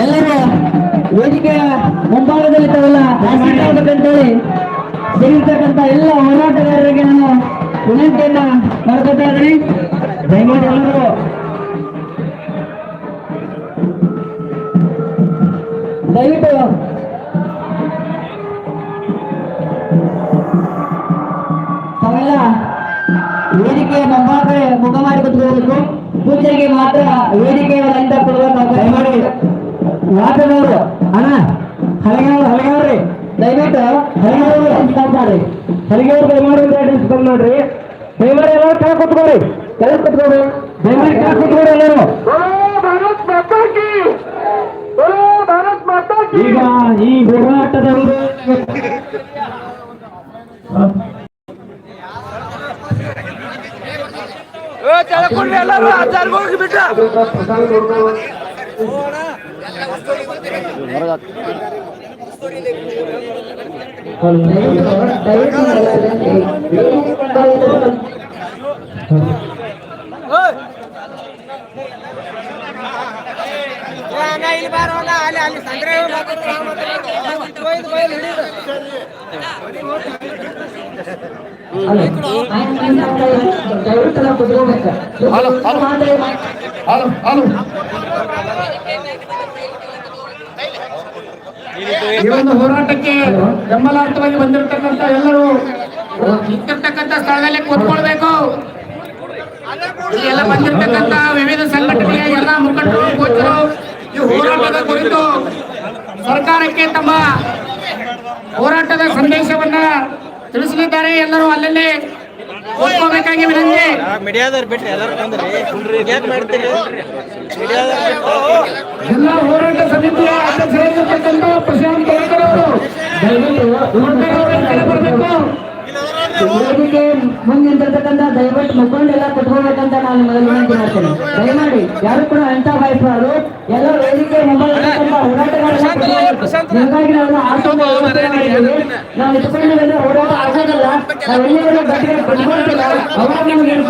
ಎಲ್ಲರೂ ವೇದಿಕೆಯ ಮುಂಭಾಗದಲ್ಲಿ ತಾವೆಲ್ಲ ಆಗಬೇಕಂತೇಳಿ ಸೇರಿರ್ತಕ್ಕಂಥ ಎಲ್ಲ ಹೋರಾಟಗಾರರಿಗೆ ನಾನು ವಿನಂತಿಯನ್ನ ಮಾಡ್ಕೊತಾ ಇದ್ದೀನಿ. ದಯಮಾಡಿ ಎಲ್ಲರೂ ದಯವಿಟ್ಟು ತಾವೆಲ್ಲ ವೇದಿಕೆಯ ಮುಂಭಾಗ ಮುಖ ಮಾಡಿ ಕೂತ್ಕೋಬೇಕು. ಪೂಜೆಗೆ ಮಾತ್ರ ವೇದಿಕೆಯ ಅಂತ ಕೊಡುವ ದಯಮಾಡಿ ಮಾತನಾಡು ಅಣ್ಣ ಹಲಗೇವ್ರು ಹಲಗೇವ್ರಿ ದಯವಿಟ್ಟು ಹಲಗೇವ್ರು ಸ್ಟಾಪ್ ಮಾಡ್ರಿ ಹಲಗೇವ್ರು ದಯಮಾಡಿ ಬಂದ್ ನೋಡ್ರಿ. ದಯಮಾಡಿ ಎಲ್ಲರೂ ಕೆಳಗೆ ಕುತ್ಕೋರಿ ಕೆಳಗೆ ಕುತ್ಕೋರಿ ದಯಮಾಡಿ ಕೆಳಗೆ ಕುತ್ಕೋರಿ ಎಲ್ಲರೂ. ಈಗ ಈ ಹೋರಾಟದ ಒಂದು ಇಲ್ಲಿ ಬಾರೋಣ ಅಲ್ಲಿ ಅಲ್ಲಿ ಸಂಗ್ರಹ ಹಲೋ ಹಲೋ ಹಲೋ. ಈ ಒಂದು ಹೋರಾಟಕ್ಕೆ ಬೆಂಬಲಾರ್ಥವಾಗಿ ಬಂದಿರತಕ್ಕಂತ ಎಲ್ಲರೂ ನಿಂತಿರ್ತಕ್ಕಂಥ ಸ್ಥಳದಲ್ಲಿ ಕೂತ್ಕೊಳ್ಬೇಕು. ಎಲ್ಲ ಬಂದಿರತಕ್ಕಂತ ವಿವಿಧ ಸಂಘಟನೆಯ ಎಲ್ಲ ಮುಖಂಡರು ಕೋಚರು ಈ ಹೋರಾಟದ ಕುರಿತು ಸರ್ಕಾರಕ್ಕೆ ತಮ್ಮ ಹೋರಾಟದ ಸಂದೇಶವನ್ನ ತಿಳಿಸಲಿದ್ದಾರೆ. ಎಲ್ಲರೂ ಅಲ್ಲಲ್ಲಿ ಕೂತ್ಕೋಬೇಕಾಗಿ ವಿನಂತಿ. ಜಿಲ್ಲಾ ಹೋರಾಟ ಸಮಿತಿಯ ಅಧ್ಯಕ್ಷರಾಗಿರ್ತಕ್ಕಂಥ ಪ್ರಶಾಂತ್ ತೋಳ್ಕರ್ ದಯವಿಟ್ಟು ಎಲ್ಲ ಮುಂದೆ ನಿಂತಿರ್ತಕ್ಕಂಥ ದಯವಿಟ್ಟು ಕುತ್ಕೋಬೇಕಂತ ನಾನು ಮೊದಲು ವಿನಂತಿ ಮಾಡ್ತೇನೆ. ದಯಮಾಡಿ, ಯಾರು ಕೂಡ ಅಂತ ಮಾಡೋ ಎಲ್ಲ ವೇದಿಕೆ ಮೊಬೈಲ್ ನಾವು ಹೋರಾಟ ಆಗೋದಲ್ಲ. ನಾವು ಕುತ್ಕೊಳ್ತಿಲ್ಲ ಅವಾಗ ದಯವಿಟ್ಟು